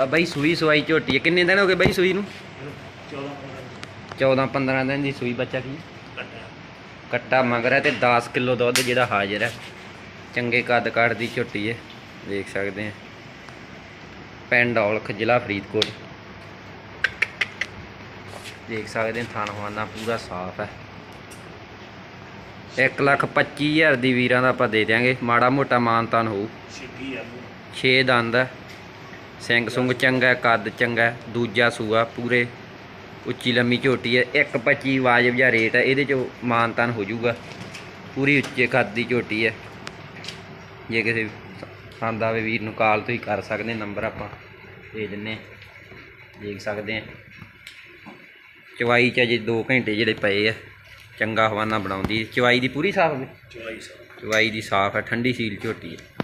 ਆ ਬਾਈ ਸੂਈ ਸਵਾਈ ਝੋਟੀ ਹੈ ਕਿੰਨੇ ਦਿਨ ਹੋ ਗਏ ਬਾਈ ਸੂਈ ਨੂੰ? 14 15 ਦਿਨ ਦੀ ਸੂਈ ਬੱਚਾ ਕੀ? ਕੱਟਾ ਮਗਰ ਹੈ ਤੇ 10 ਕਿਲੋ ਦੁੱਧ ਜਿਹੜਾ ਹਾਜ਼ਰ ਹੈ ਚੰਗੇ ਕੱਦ ਕਾਠ ਦੀ ਝੋਟੀ ਹੈ ਦੇਖ ਸਕਦੇ ਆ। ਪਿੰਡ ਔਲਖ ਜ਼ਿਲ੍ਹਾ ਫਰੀਦਕੋਟ। ਦੇਖ ਸਕਦੇ ਆ ਥਣ ਹਵਾਨਾ ਪੂਰਾ ਸਾਫ਼ ਹੈ 1 ਲੱਖ 25 ਹਜ਼ਾਰ ਦੀ ਵੀਰਾਂ ਦਾ ਆਪਾਂ ਦੇ ਦਿਆਂਗੇ। ਮਾੜਾ ਮੋਟਾ ਮਾਨਤਾਨ ਹੋਊ। ਛਿੱਗੀ ਆ? 6 ਦੰਦ ਹੈ ਸਿੰਘ ਸੁੰਗ ਚੰਗਾ ਕੱਦ ਚੰਗਾ ਦੂਜਾ ਸੂਆ ਪੂਰੇ ਉੱਚੀ ਲੰਮੀ ਝੋਟੀ ਹੈ 1.25 ਵਾਜਬ ਜਿਹਾ ਰੇਟ ਹੈ ਇਹਦੇ ਚੋਂ ਮਾਨਤਾਨ ਹੋ ਜਾਊਗਾ। ਪੂਰੀ ਉੱਚੇ ਕੱਦ ਦੀ ਝੋਟੀ ਹੈ। ਜੇ ਕਿਸੇ ਪਸੰਦ ਆਵੇ ਵੀਰ ਨੂੰ ਕਾਲ ਤੋਂ ਹੀ ਕਰ ਸਕਦੇ ਨੰਬਰ ਆਪਾਂ ਦੇ ਦਿੰਨੇ। ਦੇਖ ਸਕਦੇ ਆ ਚਵਾਈ ਚ ਅਜੇ 2 ਘੰਟੇ ਜਿਹੜੇ ਪਏ ਆ ਚੰਗਾ ਹਵਾਨਾ ਬਣਾਉਂਦੀ ਚਵਾਈ ਦੀ ਪੂਰੀ ਸਾਫ਼ ਹੈ? ਚੋਈ ਸਾ ਚਵਾਈ ਦੀ ਸਾਫ਼ ਹੈ ਠੰਡੀ ਸੀਲ ਝੋਟੀ ਹੈ।